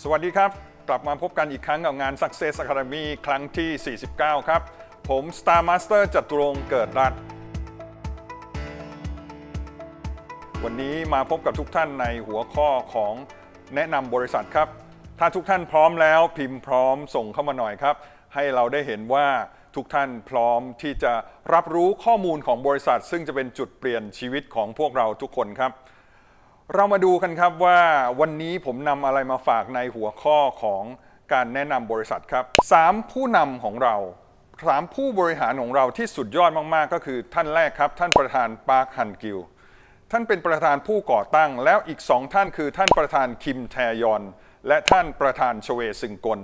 สวัสดีครับ กลับมาพบกันอีกครั้งกับงาน Success Academy ครั้งที่ 49 ครับ ผม Star Master จตุรงเกิดรัตน์วันนี้มาพบกับทุกท่านในหัวข้อของแนะนำบริษัทครับ ถ้าทุกท่านพร้อมแล้วพิมพ์พร้อมส่งเข้ามาหน่อยครับ ให้เราได้เห็นว่าทุกท่านพร้อมที่จะรับรู้ข้อมูลของบริษัท ซึ่งจะเป็นจุดเปลี่ยนชีวิตของพวกเราทุกคนครับ เรามาดูกันครับว่าวันนี้ผมนำอะไรมาฝากในหัวข้อของการแนะนำบริษัทครับสามผู้นำของเราสามผู้บริหารของเราที่สุดยอดมาก ๆ ก็คือท่านแรกครับ ท่านประธานปาร์คฮันกิล ท่านเป็นประธานผู้ก่อตั้ง แล้วอีกสองท่านคือท่านประธานคิมแทยอน และท่านประธานชเวซึงกล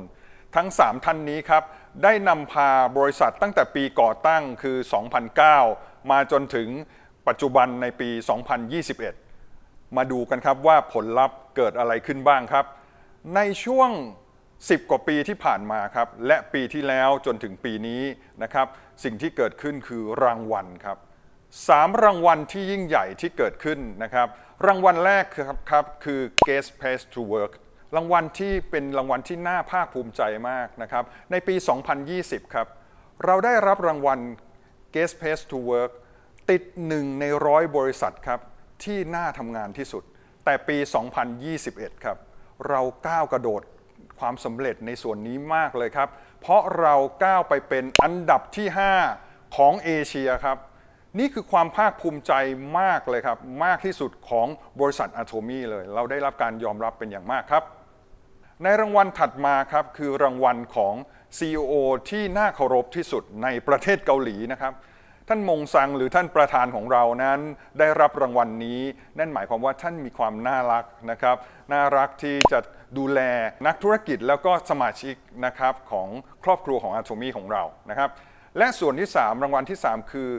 ทั้ง 3 ท่านนี้ครับ ได้นำพาบริษัทตั้งแต่ปีก่อตั้งคือ 2009 มาจนถึงปัจจุบันในปี 2021 มาดูกันครับว่าผลลัพธ์เกิดอะไรขึ้นบ้างครับ ในช่วง 10 กว่าปีที่ผ่านมาครับ และปีที่แล้วจนถึงปีนี้นะครับ สิ่งที่เกิดขึ้นคือรางวัลครับสามรางวัลที่ยิ่งใหญ่ที่เกิดขึ้นนะครับ รางวัลแรกครับครับคือ Guest Place to Work รางวัลที่เป็นรางวัลที่น่าภาคภูมิใจมากนะครับ ในปี 2020 ครับ เราได้รับรางวัล Guest Place to Work ติดหนึ่งในร้อยบริษัทครับ ที่น่าทำงานที่สุด แต่ปี 2021 ครับ เราก้าวกระโดดความสำเร็จในส่วนนี้มากเลยครับ เพราะเราก้าวไปเป็นอันดับที่ 5 ของเอเชียครับ นี่คือความภาคภูมิใจมากเลยครับ มากที่สุดของบริษัทอะโทมีเลย เราได้รับการยอมรับเป็นอย่างมากครับ ในรางวัลถัดมาครับ คือรางวัลของ CEO ที่น่าเคารพที่สุดในประเทศเกาหลีนะครับ ท่านมงซังหรือท่านประธานของเรานั้นได้รับรางวัลนี้ นั่นหมายความว่าท่านมีความน่ารักนะครับ น่ารักที่จะดูแลนักธุรกิจแล้วก็สมาชิกนะครับของครอบครัวของ Atomy ของเรานะครับ และส่วนที่ 3 รางวัลที่ 3 คือ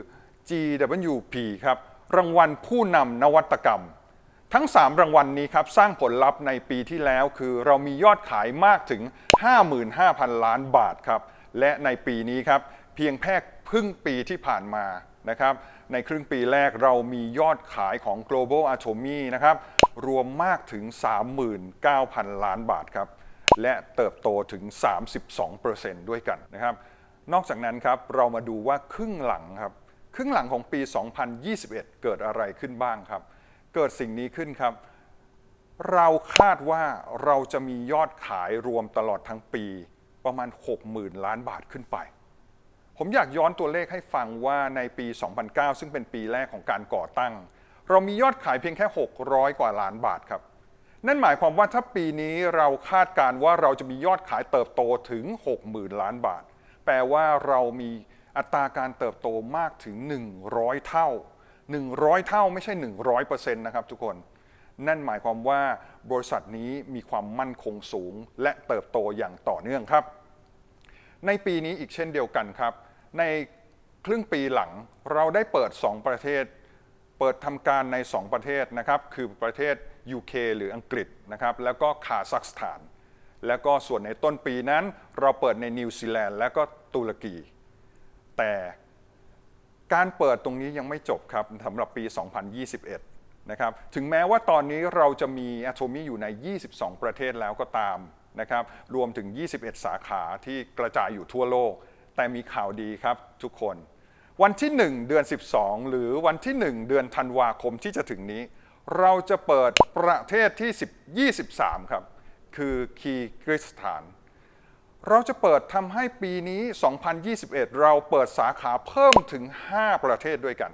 GWP ครับรางวัลผู้นำนวัตกรรม ทั้ง 3 รางวัลนี้ครับสร้างผลลัพธ์ในปีที่แล้วคือเรามียอดขายมากถึง 55,000 ล้านบาทครับและในปีนี้ครับเพียงแค่ ครึ่งปีที่ผ่านมานะครับในครึ่งปีแรกเรามียอดขายของ global atomy นะครับรวมมากถึง 39,000 ล้านบาทครับและเติบโตถึง 32%ด้วยกันนะครับนอกจากนั้นครับเรามาดูว่าครึ่งหลังครับครึ่งหลังของปี 2021 เกิดอะไรขึ้นบ้างครับ เกิดสิ่งนี้ขึ้นครับ เราคาดว่าเราจะมียอดขายรวมตลอดทั้งปีประมาณ 60,000 ล้านบาทขึ้นไป ผมอยากย้อนตัวเลขให้ฟังว่าในปี 2009 ซึ่งเป็นปีแรกของการก่อตั้ง เรามียอดขายเพียงแค่ 600 กว่าล้านบาทครับ นั่นหมายความว่าถ้าปีนี้เราคาดการณ์ว่าเราจะมียอดขายเติบโตถึง 60,000 ล้านบาท แปลว่าเรามีอัตราการเติบโตมากถึง 100 เท่า 100 เท่าไม่ใช่ 100%นะครับทุกคน นั่นหมายความว่าบริษัทนี้มีความมั่นคงสูง และเติบโตอย่างต่อเนื่องครับ ในปีนี้อีกเช่นเดียวกันครับ ในครึ่งปีหลังเราได้เปิด 2 ประเทศ เปิดทำการใน 2 ประเทศนะครับคือประเทศ UK หรืออังกฤษนะครับแล้วก็คาซัคสถาน แล้วก็ส่วนในต้นปีนั้น เราเปิดในนิวซีแลนด์และก็ตุรกี แต่การเปิดตรงนี้ยังไม่จบครับสำหรับปี 2021 นะครับถึงแม้ว่าตอนนี้เราจะมี Atomy อยู่ใน 22 ประเทศแล้วก็ตามนะครับรวมถึง 21 สาขาที่กระจายอยู่ทั่วโลก แต่มีข่าวดีครับทุกคน วันที่ 1 เดือน 12 หรือวันที่ 1 เดือนธันวาคมที่จะถึงนี้ เราจะเปิดประเทศที่ 10 23 ครับ คือคีร์กิสถาน เราจะเปิดทำให้ปีนี้ 2021 เราเปิดสาขาเพิ่มถึง 5 ประเทศด้วยกัน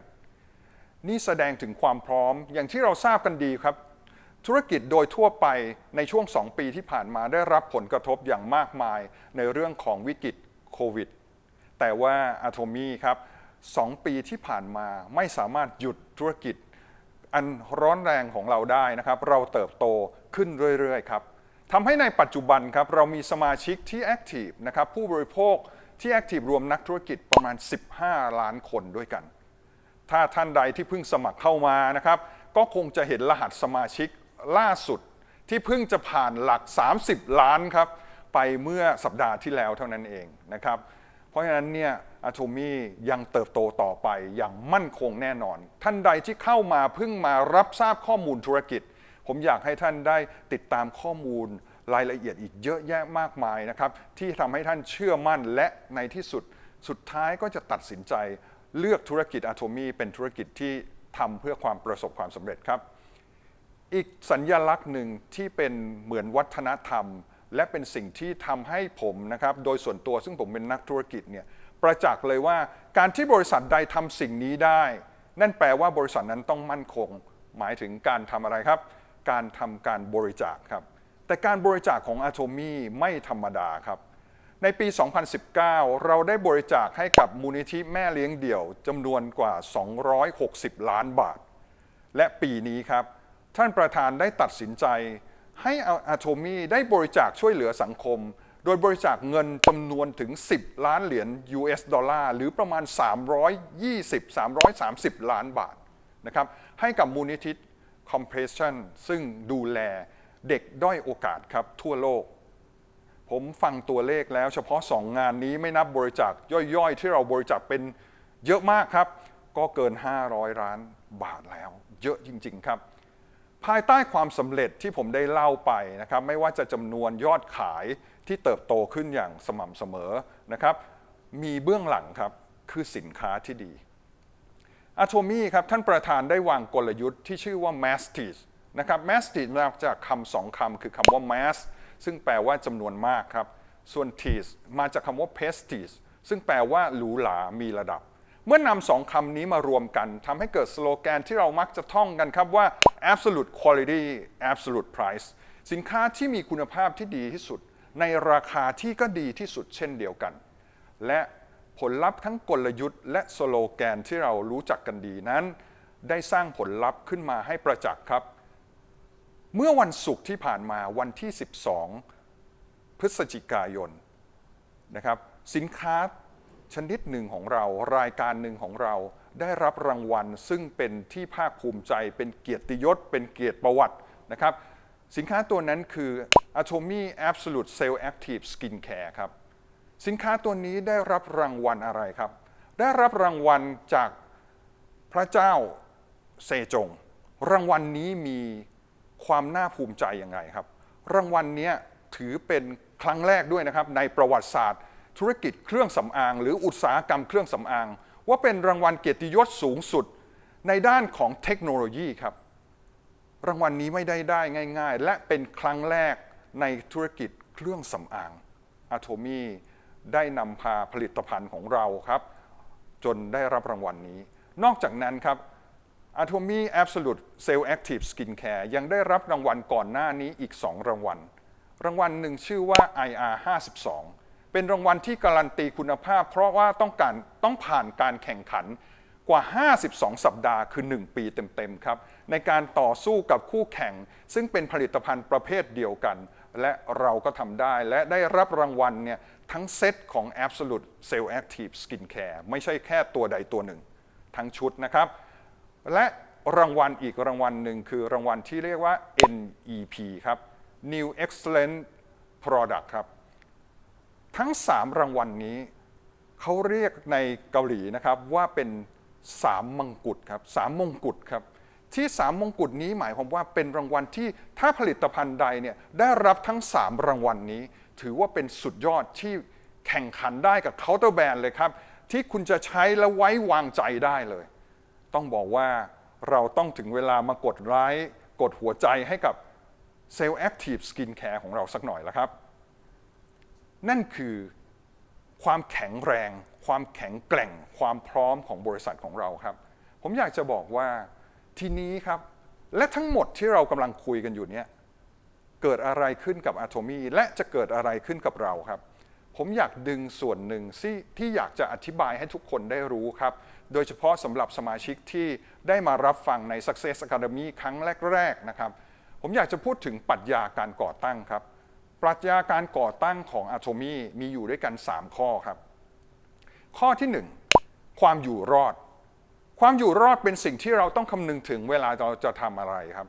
นี่แสดงถึงความพร้อมอย่างที่เราทราบกันดีครับธุรกิจโดยทั่วไปในช่วง 2 ปีที่ผ่านมาได้รับผลกระทบอย่างมากมายในเรื่องของวิกฤตโควิด แต่ว่า Atomy ครับ2ปีที่ผ่านมาไม่สามารถหยุดธุรกิจ อันร้อนแรงของเราได้นะครับ เราเติบโตขึ้นเรื่อยๆครับทำให้ในปัจจุบันครับเรามีสมาชิกที่แอคทีฟนะครับผู้บริโภคที่แอคทีฟรวมนักธุรกิจประมาณ 15 ล้านคนด้วยกัน ถ้าท่านใดที่เพิ่งสมัครเข้ามานะครับก็คงจะเห็นรหัสสมาชิกล่าสุดที่เพิ่งจะผ่านหลัก 30 ล้านครับไปเมื่อสัปดาห์ที่แล้วเท่านั้นเองนะครับ ราะฉะนั้นเนี่ยอะโทมี่ยังเติบโตต่อไปอย่างมั่นคงแน่นอน ท่านใดที่เข้ามาเพิ่งมารับทราบข้อมูลธุรกิจ ผมอยากให้ท่านได้ติดตามข้อมูลรายละเอียดอีกเยอะแยะมากมายนะครับ ที่ทำให้ท่านเชื่อมั่นและในที่สุดสุดท้ายก็จะตัดสินใจเลือกธุรกิจอะโทมี่เป็นธุรกิจที่ทำเพื่อความประสบความสำเร็จครับ อีกสัญญลักษณ์หนึ่งที่เป็นเหมือนวัฒนธรรม และเป็นสิ่งที่ทำให้ผมนะครับโดยส่วนตัวซึ่งผมเป็นนักธุรกิจเนี่ยประจักษ์เลยว่าการที่บริษัทใดทำสิ่งนี้ได้ นั่นแปลว่าบริษัทนั้นต้องมั่นคง หมายถึงการทำอะไรครับ การทำการบริจาคครับ แต่การบริจาคของอาโทมี่ไม่ธรรมดาครับ ในปี 2019 เราได้บริจาคให้กับมูลนิธิแม่เลี้ยงเดี่ยวจำนวนกว่า 260 ล้านบาท และปีนี้ครับ ท่านประธานได้ตัดสินใจ ให้อาโทมีได้บริจาคช่วยเหลือสังคม โดยบริจาคเงินจำนวนถึง 10 ล้านเหรียญ US ดอลลาร์หรือประมาณ 320-330 ล้านบาทนะครับให้กับมูลนิธิ Compassion ซึ่งดูแลเด็กด้อยโอกาสครับทั่วโลก ผมฟังตัวเลขแล้วเฉพาะ 2 งานนี้ไม่นับบริจาคย่อยๆ ที่เราบริจาคเป็นเยอะมากครับ ก็เกิน 500ล้านบาทแล้ว เยอะจริง ๆ ครับ ภายใต้ความสำเร็จที่ผมได้เล่าไปนะครับไม่ว่าจะจำนวนยอดขายที่เติบโตขึ้นอย่างสม่ำเสมอนะครับมีเบื้องหลังครับคือสินค้าที่ดีอาโทมี่ครับท่านประธานได้วางกลยุทธ์ที่ชื่อว่า mass t e a s นะครับ mass t e a s มาจากคำสองคำคือคำว่า mass ซึ่งแปลว่าจำนวนมากครับ ส่วน t e a s มาจากคำว่า prestige ซึ่งแปลว่าหรูหรามีระดับ เมื่อนำสองคำนี้มารวมกันทำให้เกิดสโลแกนที่เรามักจะท่องกันครับว่า absolute quality absolute price สินค้าที่มีคุณภาพที่ดีที่สุด ในราคาที่ก็ดีที่สุดเช่นเดียวกัน และผลลัพธ์ทั้งกลยุทธ์และสโลแกนที่เรารู้จักกันดีนั้น ได้สร้างผลลัพธ์ขึ้นมาให้ประจักษ์ครับ เมื่อวันศุกร์ที่ผ่านมาวันที่ 12 พฤศจิกายนนะครับสินค้าชนิดหนึ่งของเรารายการหนึ่งของเรา ได้รับรางวัล ซึ่งเป็นที่ภาคภูมิใจ เป็นเกียรติยศ เป็นเกียรติประวัตินะครับ สินค้าตัวนั้นคือ Atomy Absolute Cell Active Skin Care ครับ สินค้าตัวนี้ได้รับรางวัลอะไรครับ ได้รับรางวัลจากพระเจ้าเซจง รางวัลนนี้มีความน่าภูมิใจยังไงครับ รางวัลเนี้ยถือเป็นครั้งแรกด้วยนะครับในประวัติศาสตร์ ธุรกิจเครื่องสำอาง หรืออุตสาหกรรมเครื่องสำอาง ว่าเป็นรางวัลเกียรติยศสูงสุดในด้านของเทคโนโลยีครับ รางวัลนนี้ไม่ได้ได้ง่าย ๆ และเป็นครั้งแรกในธุรกิจเครื่องสำอางอะโทมีได้นำพาผลิตภัณฑ์ของเราครับ จนได้รับรางวัลนนี้ นอกจากนั้นครับ Atomy Absolute Cell Active Skin Care ยังได้รับรางวัลก่อนหน้านี้อีก 2 รางวัล รางวัลหนึ่งชื่อว่า IR 52 เป็นรางวัลที่การันตีคุณภาพ เพราะว่าต้องการต้องผ่านการแข่งขันกว่า 52 สัปดาห์ คือ 1 ปีเต็ม ๆ ครับ ในการต่อสู้กับคู่แข่ง ซึ่งเป็นผลิตภัณฑ์ประเภทเดียวกัน และเราก็ทำได้และได้รับรางวัลเนี่ยทั้งเซตของ Absolute Cell Active Skin Care ไม่ใช่แค่ตัวใดตัวหนึ่ง ทั้งชุดนะครับ และรางวัลอีกรางวัลหนึ่งคือรางวัลที่เรียกว่า NEP ครับ New Excellent Product ครับ ทั้ง 3 รางวัลนนี้เขาเรียกในเกาหลีนะครับว่าเป็นสามมงกุฎครับสามมงกุฎครับที่สามมงกุฎนี้หมายความว่าเป็นรางวัลที่ถ้าผลิตภัณฑ์ใดเนี่ยได้รับทั้ง 3 รางวัลนนี้ ถือว่าเป็นสุดยอดที่แข่งขันได้กับเคาน์เตอร์แบรนด์เลยครับ ที่คุณจะใช้และไว้วางใจได้เลย ต้องบอกว่าเราต้องถึงเวลามากดไลค์กดหัวใจให้กับเซลล์แอคทีฟสกินแคร์ของเราสักหน่อยแล้วครับ นั่นคือความแข็งแรง ความแข็งแกร่ง ความพร้อมของบริษัทของเราครับ ผมอยากจะบอกว่าทีนี้ครับ และทั้งหมดที่เรากำลังคุยกันอยู่เนี้ยเกิดอะไรขึ้นกับอะโทมีและจะเกิดอะไรขึ้นกับเราครับ ผมอยากดึงส่วนหนึ่งที่ที่อยากจะอธิบายให้ทุกคนได้รู้ครับ โดยเฉพาะสำหรับสมาชิกที่ได้มารับฟังใน Success Academy ครั้งแรก ๆ นะครับ ผมอยากจะพูดถึงปรัชญาการก่อตั้งครับ ปรัชญาการก่อตั้งของอะโทมีมีอยู่ด้วยกัน 3 ข้อครับ ข้อที่ 1 ความอยู่รอด ความอยู่รอดเป็นสิ่งที่เราต้องคำนึงถึงเวลาเราจะทำอะไรครับ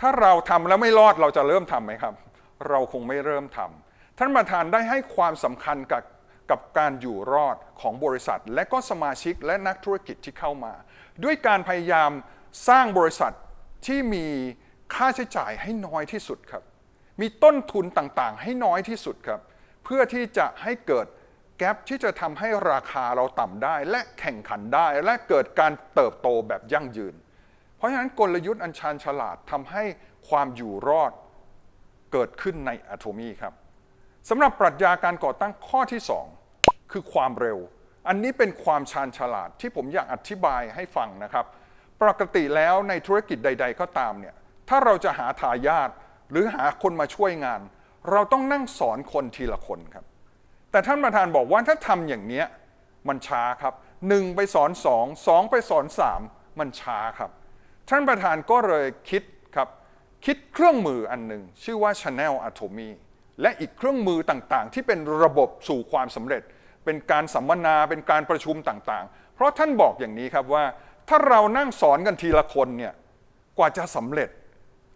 ถ้าเราทำแล้วไม่รอดเราจะเริ่มทำไหมครับ เราคงไม่เริ่มทำท่านประธานได้ให้ความสำคัญกับกับการอยู่รอดของบริษัท และก็สมาชิกและนักธุรกิจที่เข้ามา ด้วยการพยายามสร้างบริษัทที่มีค่าใช้จ่ายให้น้อยที่สุดครับ มีต้นทุนต่างๆ ให้น้อยที่สุดครับ เพื่อที่จะให้เกิดแกลบที่จะทำให้ราคาเราต่ำได้ และแข่งขันได้ และเกิดการเติบโตแบบยั่งยืน เพราะฉะนั้นกลยุทธ์อันชาญฉลาดทำให้ความอยู่รอดเกิดขึ้นในอะโทมีครับสำหรับปรัชญาการก่อตั้งข้อที่ 2 คือความเร็ว อันนี้เป็นความชาญฉลาดที่ผมอยากอธิบายให้ฟังนะครับ ปกติแล้วในธุรกิจใด ๆ ก็ตามเนี่ยถ้าเราจะหาทายาท หรือหาคนมาช่วยงาน เราต้องนั่งสอนคนทีละคนครับ แต่ท่านประธานบอกว่าถ้าทำอย่างเนี้ยมันช้าครับหนึ่งไปสอนสองสองไปสอนสามมันช้าครับ ท่านประธานก็เลยคิดครับคิดเครื่องมืออันหนึ่งชื่อว่า Channel Atomy และอีกเครื่องมือต่างๆ ที่เป็นระบบสู่ความสำเร็จ เป็นการสัมมนาเป็นการประชุมต่างๆ เพราะท่านบอกอย่างนี้ครับว่า ถ้าเรานั่งสอนกันทีละคนเนี่ยกว่าจะสำเร็จ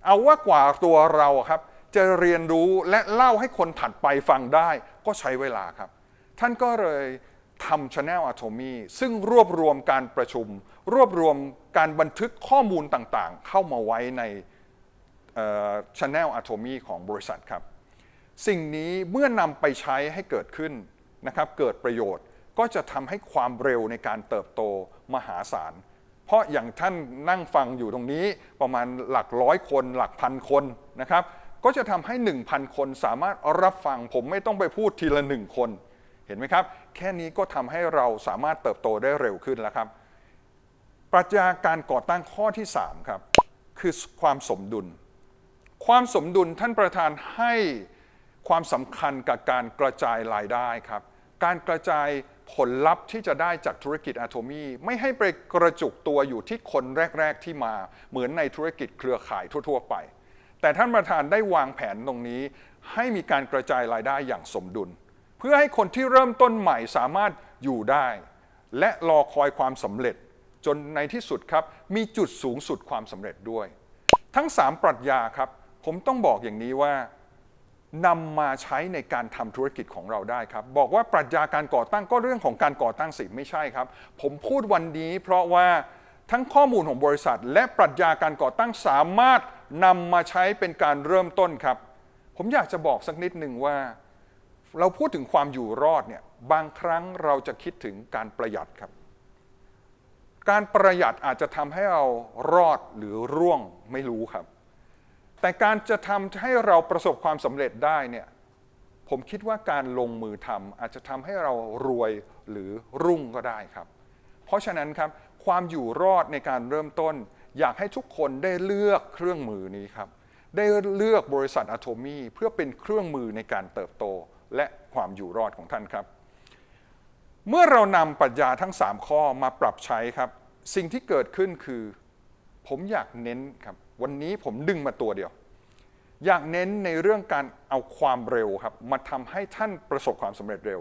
เอาว่ากว่าตัวเราครับจะเรียนรู้และเล่าให้คนถัดไปฟังได้ก็ใช้เวลาครับ ท่านก็เลยทำ Channel Atomy ซึ่งรวบรวมการประชุม รวบรวมการบันทึกข้อมูลต่างๆ เข้ามาไว้ใน Channel Atomy ของบริษัทครับ สิ่งนี้เมื่อนำไปใช้ให้เกิดขึ้นนะครับเกิดประโยชน์ก็จะทำให้ความเร็วในการเติบโตมหาศาล เพราะอย่างท่านนั่งฟังอยู่ตรงนี้ประมาณหลักร้อยคนหลักพันคนนะครับ ก็จะทำให้ 1,000 คนสามารถรับฟังผมไม่ต้องไปพูดทีละหนึ่งคน เห็นไหมครับ แค่นี้ก็ทำให้เราสามารถเติบโตได้เร็วขึ้นแล้วครับ ปรัชญาการก่อตั้งข้อที่ 3 ครับ คือความสมดุล ความสมดุลท่านประธานให้ความสำคัญกับการกระจายรายได้ครับ การกระจาย ผลลัพธ์ที่จะได้จากธุรกิจอะโทมีไม่ให้ไปกระจุกตัวอยู่ที่คนแรก ๆ ที่มาเหมือนในธุรกิจเครือข่ายทั่ว ๆ ไป แต่ท่านประธานได้วางแผนตรงนี้ ให้มีการกระจายรายได้อย่างสมดุล เพื่อให้คนที่เริ่มต้นใหม่สามารถอยู่ได้ และรอคอยความสำเร็จ จนในที่สุดครับ มีจุดสูงสุดความสำเร็จด้วย ทั้ง 3 ปรัชญาครับ ผมต้องบอกอย่างนี้ว่า นำมาใช้ในการทำธุรกิจของเราได้ครับ บอกว่าปรัชญาการก่อตั้งก็เรื่องของการก่อตั้งสิไม่ใช่ครับ ผมพูดวันนี้เพราะว่าทั้งข้อมูลของบริษัท และปรัชญาการก่อตั้งสามารถนำมาใช้เป็นการเริ่มต้นครับ ผมอยากจะบอกสักนิดหนึ่งว่า เราพูดถึงความอยู่รอดเนี่ยบางครั้งเราจะคิดถึงการประหยัดครับ การประหยัดอาจจะทำให้เรารอดหรือร่วงไม่รู้ครับ แต่การจะทำให้เราประสบความสำเร็จได้เนี่ยผมคิดว่าการลงมือทำอาจจะทำให้เรารวยหรือรุ่งก็ได้ครับ เพราะฉะนั้นครับความอยู่รอดในการเริ่มต้น อยากให้ทุกคนได้เลือกเครื่องมือนี้ครับ ได้เลือกบริษัทอะโทมีเพื่อเป็นเครื่องมือในการเติบโตและความอยู่รอดของท่านครับ เมื่อเรานำปรัชญาทั้ง 3 ข้อมาปรับใช้ครับ สิ่งที่เกิดขึ้นคือ ผมอยากเน้นครับ วันนี้ผมดึงมาตัวเดียว อยากเน้นในเรื่องการเอาความเร็วครับมาทำให้ท่านประสบความสำเร็จเร็ว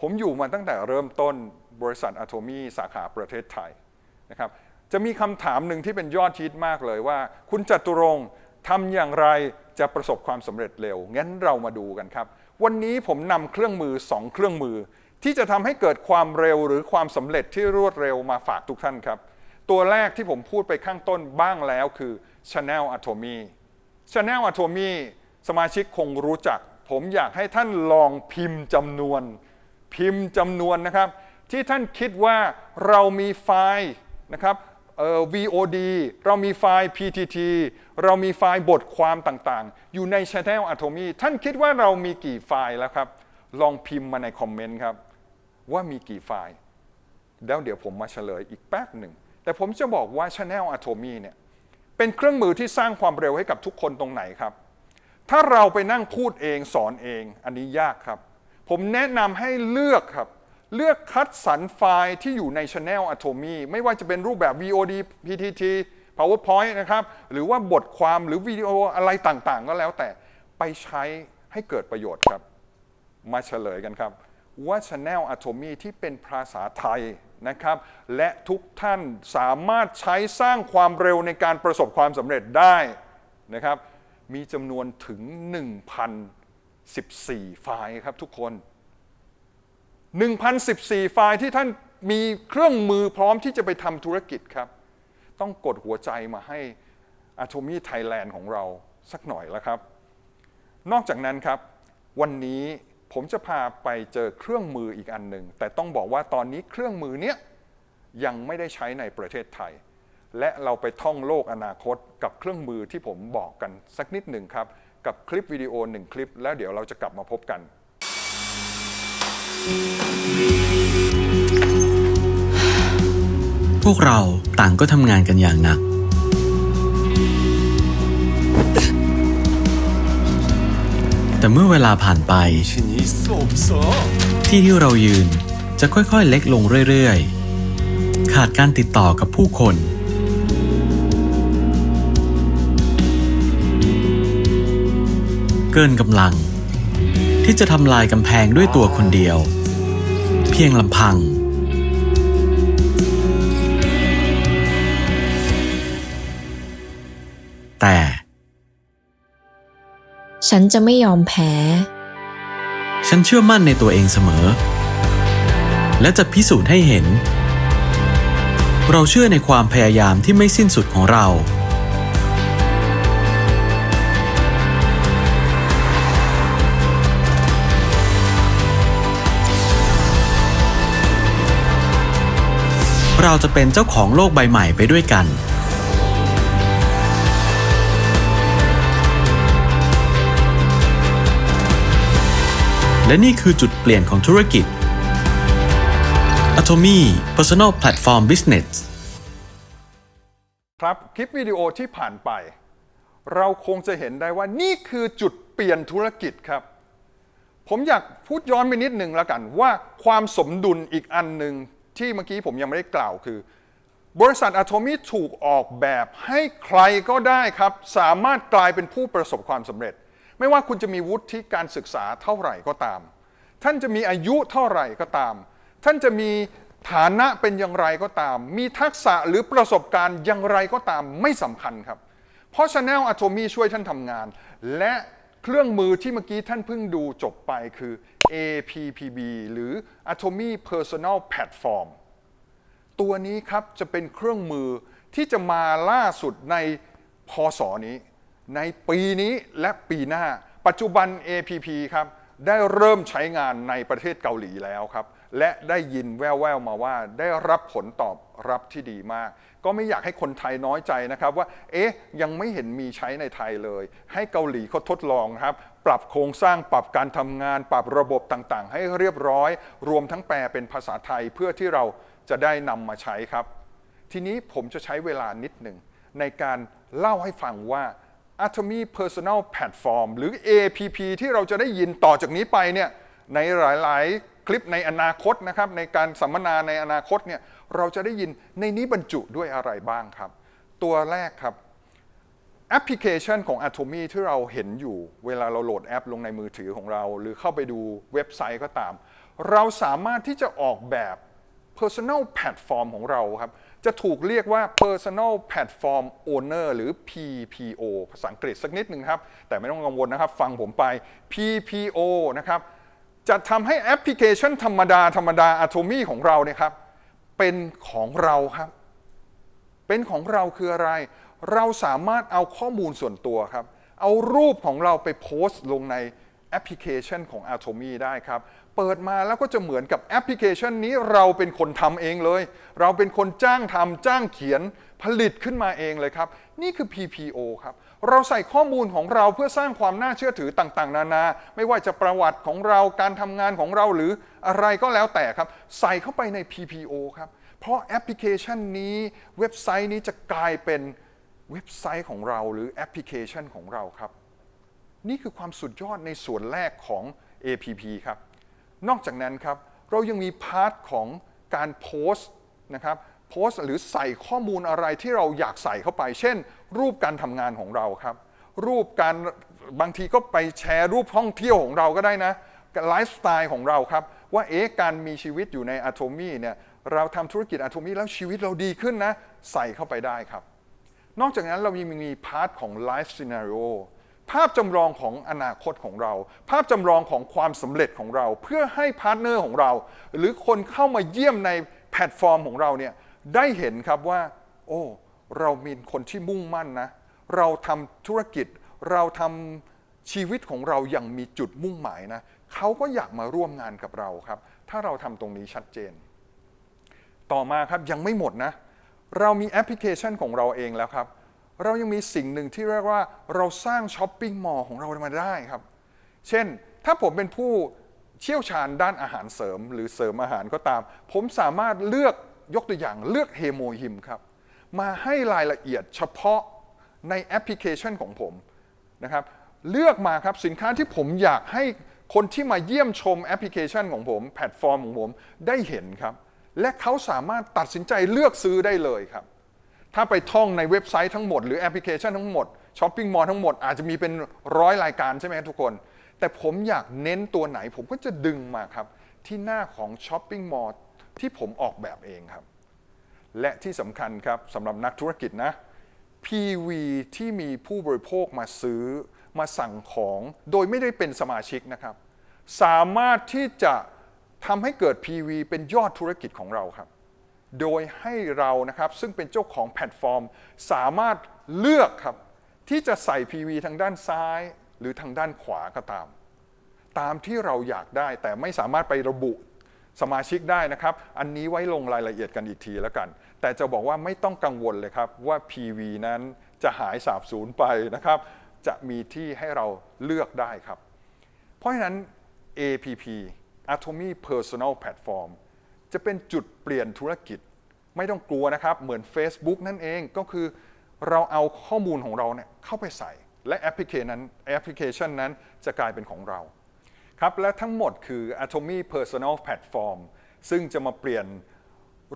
ผมอยู่มาตั้งแต่เริ่มต้นบริษัทอะโทมีสาขาประเทศไทยนะครับจะมีคำถามหนึ่งที่เป็นยอดฮิตมากเลยว่า คุณจตุรงทำอย่างไรจะประสบความสำเร็จเร็ว งั้นเรามาดูกันครับ วันนี้ผมนำเครื่องมือ 2 เครื่องมือ ที่จะทำให้เกิดความเร็วหรือความสำเร็จที่รวดเร็วมาฝากทุกท่านครับ ตัวแรกที่ผมพูดไปข้างต้นบ้างแล้วคือ Channel Atomy Channel Atomy สมาชิกคงรู้จัก ผมอยากให้ท่านลองพิมพ์จำนวน พิมพ์จำนวนนะครับ ที่ท่านคิดว่าเรามีไฟล์นะครับเอ่อ VOD เรามีไฟล์ PTT เรามีไฟล์บทความต่างๆ อยู่ใน Channel Atomy ท่านคิดว่าเรามีกี่ไฟล์แล้วครับ ลองพิมพ์มาในคอมเมนต์ครับ ว่ามีกี่ไฟล์ แล้วเดี๋ยวผมมาเฉลยอีกแป๊บหนึ่ง แต่ผมจะบอกว่า Channel Atomy เนี่ย เป็นเครื่องมือที่สร้างความเร็วให้กับทุกคนตรงไหนครับ ถ้าเราไปนั่งพูดเองสอนเอง อันนี้ยากครับ ผมแนะนำให้เลือกครับ เลือกคัดสรรไฟล์ที่อยู่ใน Channel Atomy ไม่ว่าจะเป็นรูปแบบ VOD PTT PowerPoint นะครับ หรือว่าบทความหรือวิดีโออะไรต่างๆ ก็แล้วแต่ไปใช้ให้เกิดประโยชน์ครับ มาเฉลยกันครับว่า Channel Atomy ที่เป็นภาษาไทย นะครับ และทุกท่านสามารถใช้สร้างความเร็วในการประสบความสำเร็จได้นะครับ มีจำนวนถึง 1,014 ไฟล์ครับทุกคน 1,014 ไฟล์ที่ท่านมีเครื่องมือพร้อมที่จะไปทำธุรกิจครับ ต้องกดหัวใจมาให้ Atomy Thailand ของเราสักหน่อยแล้วครับ นอกจากนั้นครับ วันนี้ ผมจะพาไปเจอเครื่องมืออีกอันหนึ่ง แต่ต้องบอกว่าตอนนี้เครื่องมือเนี้ยยังไม่ได้ใช้ในประเทศไทย และเราไปท่องโลกอนาคตกับเครื่องมือที่ผมบอกกันสักนิดหนึ่งครับ กับคลิปวิดีโอหนึ่งคลิป แล้วเดี๋ยวเราจะกลับมาพบกัน พวกเราต่างก็ทำงานกันอย่างหนัก แต่เมื่อเวลาผ่านไป ที่ที่เรายืนจะค่อยๆ เล็กลงเรื่อยๆ ขาดการติดต่อกับผู้คน เกินกำลัง ที่จะทำลายกำแพงด้วยตัวคนเดียว เพียงลำพัง แต่ ฉันจะไม่ยอมแพ้ ฉันเชื่อมั่นในตัวเองเสมอ และจะพิสูจน์ให้เห็น เราเชื่อในความพยายามที่ไม่สิ้นสุดของเรา เราจะเป็นเจ้าของโลกใบใหม่ไปด้วยกัน และนี่คือจุดเปลี่ยนของธุรกิจ Atomy Personal Platform Business ครับ คลิปวิดีโอที่ผ่านไป เราคงจะเห็นได้ว่านี่คือจุดเปลี่ยนธุรกิจครับ ผมอยากพูดย้อนไปนิดหนึ่งแล้วกันว่าความสมดุลอีกอันหนึ่งที่เมื่อกี้ผมยังไม่ได้กล่าวคือ บริษัทอะโทมิถูกออกแบบให้ใครก็ได้ครับ สามารถกลายเป็นผู้ประสบความสำเร็จ ไม่ว่าคุณจะมีวุฒิการศึกษาเท่าไหร่ก็ตาม ท่านจะมีอายุเท่าไหร่ก็ตาม ท่านจะมีฐานะเป็นอย่างไรก็ตาม มีทักษะหรือประสบการณ์อย่างไรก็ตามไม่สำคัญครับ เพราะ Channel Atomy ช่วยท่านทำงาน และเครื่องมือที่เมื่อกี้ท่านเพิ่งดูจบไปคือ APPB หรือ Atomy Personal Platform ตัวนี้ครับจะเป็นเครื่องมือที่จะมาล่าสุดในพศนี้ ในปีนี้และปีหน้า ปัจจุบัน APP ครับได้เริ่มใช้งานในประเทศเกาหลีแล้วครับ และได้ยินแว่วๆมาว่าได้รับผลตอบรับที่ดีมาก ก็ไม่อยากให้คนไทยน้อยใจนะครับว่า เอ๊ะ ยังไม่เห็นมีใช้ในไทยเลย ให้เกาหลีเขาทดลองครับ ปรับโครงสร้างปรับการทำงาน ปรับระบบต่างๆ ให้เรียบร้อย รวมทั้งแปลเป็นภาษาไทยเพื่อที่เราจะได้นำมาใช้ครับ ทีนี้ผมจะใช้เวลานิดหนึ่งในการเล่าให้ฟังว่า Atomy Personal Platform หรือ APP ที่เราจะได้ยินต่อจากนี้ไปเนี่ยในหลาย ๆ คลิปในอนาคตนะครับในการสัมมนาในอนาคตเนี่ยเราจะได้ยินในนี้บรรจุด้วยอะไรบ้างครับ ตัวแรกครับแอปพลิเคชันของ Atomy ที่เราเห็นอยู่เวลาเราโหลดแอปลงในมือถือของเรา หรือเข้าไปดูเว็บไซต์ก็ตาม เราสามารถที่จะออกแบบ Personal Platform ของเราครับ จะถูกเรียกว่า Personal Platform Owner หรือ PPO ภาษาอังกฤษสักนิดหนึ่งครับ แต่ไม่ต้องกังวลนะครับ ฟังผมไป PPO นะครับจะทำให้แอปพลิเคชันธรรมดา ธรรมดา Atomy ของเราเนี่ยครับ เป็นของเราครับ เป็นของเราคืออะไร เราสามารถเอาข้อมูลส่วนตัวครับ เอารูปของเราไปโพสต์ลงในแอปพลิเคชันของ Atomy ได้ครับ เปิดมาแล้วก็จะเหมือนกับแอปพลิเคชันนี้เราเป็นคนทำเองเลย เราเป็นคนจ้างทำจ้างเขียนผลิตขึ้นมาเองเลยครับ นี่คือ PPO ครับ เราใส่ข้อมูลของเราเพื่อสร้างความน่าเชื่อถือต่างๆ นานา ไม่ว่าจะประวัติของเราการทำงานของเราหรืออะไรก็แล้วแต่ครับ ใส่เข้าไปใน PPO ครับ เพราะแอปพลิเคชันนี้เว็บไซต์นี้จะกลายเป็นเว็บไซต์ของเราหรือแอปพลิเคชันของเราครับ นี่คือความสุดยอดในส่วนแรกของ APP ครับ นอกจากนั้นครับเรายังมีพาร์ทของการโพสต์นะครับโพสต์หรือใส่ข้อมูลอะไรที่เราอยากใส่เข้าไป เช่น รูปการทำงานของเราครับ รูปการบางทีก็ไปแชร์รูปท่องเที่ยวของเราก็ได้นะไลฟ์สไตล์ของเราครับ ว่าเอ๊ะการมีชีวิตอยู่ในอะโทมี่เนี่ยเราทำธุรกิจอะโทมี่แล้วชีวิตเราดีขึ้นนะ ใส่เข้าไปได้ครับ นอกจากนั้นเรายังมีพาร์ทของ Life Scenario ภาพจำลองของอนาคตของเรา ภาพจำลองของความสำเร็จของเรา เพื่อให้พาร์ทเนอร์ของเรา หรือคนเข้ามาเยี่ยมในแพลตฟอร์มของเราเนี่ยได้เห็นครับว่า โอ้เรามีคนที่มุ่งมั่นนะ เราทำธุรกิจ เราทำชีวิตของเราอย่างมีจุดมุ่งหมายนะเขาก็อยากมาร่วมงานกับเราครับ ถ้าเราทำตรงนี้ชัดเจน ต่อมาครับยังไม่หมดนะ เรามีแอปพลิเคชันของเราเองแล้วครับ เรายังมีสิ่งหนึ่งที่เรียกว่าเราสร้างช้อปปิ้งมอลล์ของเรามาได้ครับ เช่น ถ้าผมเป็นผู้เชี่ยวชาญด้านอาหารเสริม หรือเสริมอาหารก็ตาม ผมสามารถเลือกยกตัวอย่างเลือกเฮโมฮิมครับมาให้รายละเอียดเฉพาะในแอปพลิเคชันของผมนะครับ เลือกมาครับสินค้าที่ผมอยากให้คนที่มาเยี่ยมชมแอปพลิเคชันของผม แพลตฟอร์มของผมได้เห็นครับ และเขาสามารถตัดสินใจเลือกซื้อได้เลยครับ ถ้าไปท่องในเว็บไซต์ทั้งหมดหรือแอปพลิเคชันทั้งหมดช้อปปิ้งมอลล์ทั้งหมดอาจจะมีเป็นร้อยรายการใช่ไหมทุกคน แต่ผมอยากเน้นตัวไหนผมก็จะดึงมาครับ ที่หน้าของช้อปปิ้งมอลล์ที่ผมออกแบบเองครับ และที่สำคัญครับสำหรับนักธุรกิจนะ PV ที่มีผู้บริโภคมาซื้อมาสั่งของโดยไม่ได้เป็นสมาชิกนะครับ สามารถที่จะทำให้เกิด PV เป็นยอดธุรกิจของเราครับ โดยให้เรานะครับซึ่งเป็นเจ้าของแพลตฟอร์ม สามารถเลือกครับที่จะใส่ PV ทางด้านซ้าย หรือทางด้านขวาก็ตาม ตามที่เราอยากได้แต่ไม่สามารถไประบุสมาชิกได้นะครับ อันนี้ไว้ลงรายละเอียดกันอีกทีแล้วกัน แต่จะบอกว่าไม่ต้องกังวลเลยครับว่า PV นั้นจะหายสาบสูญไปนะครับ จะมีที่ให้เราเลือกได้ครับ เพราะฉะนั้น APP Atomy Personal Platform จะเป็นจุดเปลี่ยนธุรกิจ ไม่ต้องกลัวนะครับ เหมือน Facebook นั่นเองก็คือเราเอาข้อมูลของเราเนี่ยเข้าไปใส่ และแอปพลิเคชันนั้นแอปพลิเคชันนั้นจะกลายเป็นของเราครับและทั้งหมดคือ Atomy Personal Platform ซึ่งจะมาเปลี่ยน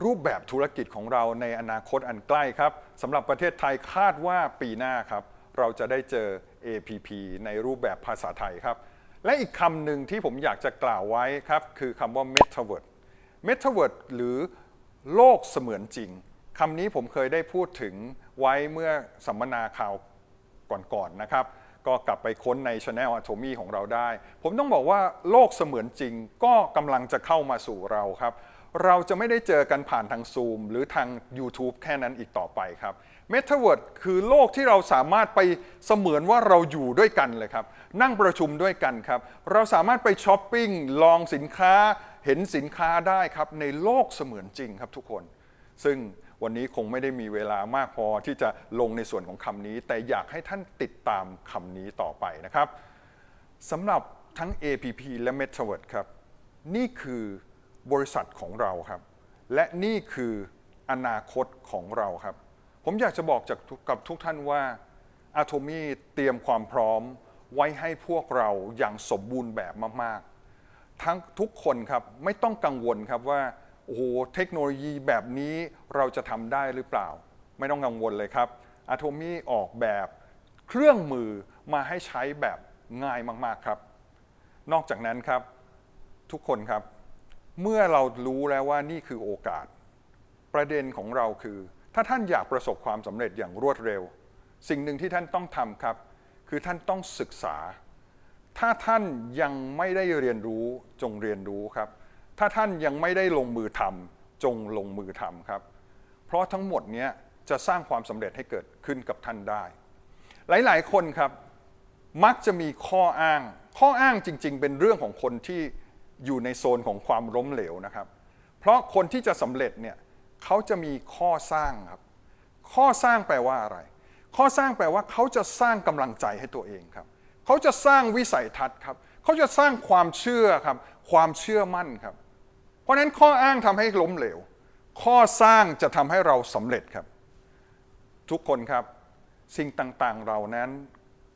รูปแบบธุรกิจของเราในอนาคตอันใกล้ครับสำหรับประเทศไทยคาดว่าปีหน้าครับ เราจะได้เจอ APP ในรูปแบบภาษาไทยครับ และอีกคำหนึ่งที่ผมอยากจะกล่าวไว้ครับ คือคำว่า Metaverse Metaverse หรือโลกเสมือนจริงคำนี้ผมเคยได้พูดถึงไว้เมื่อสัมมนาข่าวก่อนๆนนะครับ ก็กลับไปค้นใน Channel Atomy ของเราได้ ผมต้องบอกว่าโลกเสมือนจริงก็กำลังจะเข้ามาสู่เราครับ เราจะไม่ได้เจอกันผ่านทางซูมหรือทาง YouTube แค่นั้นอีกต่อไปครับ Metaverse คือโลกที่เราสามารถไปเสมือนว่าเราอยู่ด้วยกันเลยครับ นั่งประชุมด้วยกันครับ เราสามารถไปช้อปปิ้งลองสินค้า เห็นสินค้าได้ครับในโลกเสมือนจริงครับทุกคน ซึ่งวันนี้คงไม่ได้มีเวลามากพอที่จะลงในส่วนของคำนี้ แต่อยากให้ท่านติดตามคำนี้ต่อไปนะครับสำหรับทั้ง APP และ Metaverse ครับ นี่คือบริษัทของเราครับ และนี่คืออนาคตของเราครับ ผมอยากจะบอกจากกับทุกท่านว่า Atomy เตรียมความพร้อมไว้ให้พวกเราอย่างสมบูรณ์แบบมาก ทั้งทุกคนครับไม่ต้องกังวลครับว่าโอ้โหเทคโนโลยีแบบนี้เราจะทำได้หรือเปล่า ไม่ต้องกังวลเลยครับอะโทมี่ออกแบบเครื่องมือมาให้ใช้แบบง่ายมาก ๆครับ นอกจากนั้นครับทุกคนครับ เมื่อเรารู้แล้วว่านี่คือโอกาส ประเด็นของเราคือ ถ้าท่านอยากประสบความสำเร็จอย่างรวดเร็ว สิ่งหนึ่งที่ท่านต้องทำครับ คือท่านต้องศึกษา ถ้าท่านยังไม่ได้เรียนรู้จงเรียนรู้ครับ ถ้าท่านยังไม่ได้ลงมือทำจงลงมือทำครับ เพราะทั้งหมดนี้จะสร้างความสำเร็จให้เกิดขึ้นกับท่านได้ หลายๆ คนครับมักจะมีข้ออ้าง ข้ออ้างจริง ๆ เป็นเรื่องของคนที่อยู่ในโซนของความล้มเหลวนะครับ เพราะคนที่จะสำเร็จเนี่ยเขาจะมีข้อสร้างครับ ข้อสร้างแปลว่าอะไร ข้อสร้างแปลว่าเขาจะสร้างกำลังใจให้ตัวเองครับ เขาจะสร้างวิสัยทัศน์ครับเขาจะสร้างความเชื่อครับ ความเชื่อมั่นครับ เพราะฉะนั้นข้ออ้างทำให้ล้มเหลว ข้อสร้างจะทำให้เราสำเร็จครับ ทุกคนครับสิ่งต่างๆเรานั้น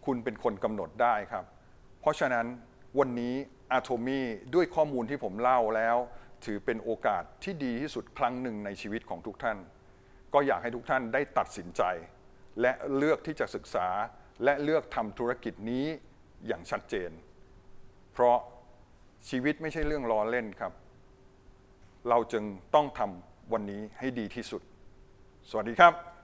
คุณเป็นคนกำหนดได้ครับ เพราะฉะนั้นวันนี้อะโทมีด้วยข้อมูลที่ผมเล่าแล้ว ถือเป็นโอกาสที่ดีที่สุดครั้งหนึ่งในชีวิตของทุกท่าน ก็อยากให้ทุกท่านได้ตัดสินใจ และเลือกที่จะศึกษา และเลือกทำธุรกิจนี้อย่างชัดเจน เพราะชีวิตไม่ใช่เรื่องล้อเล่นครับ เราจึงต้องทำวันนี้ให้ดีที่สุด สวัสดีครับ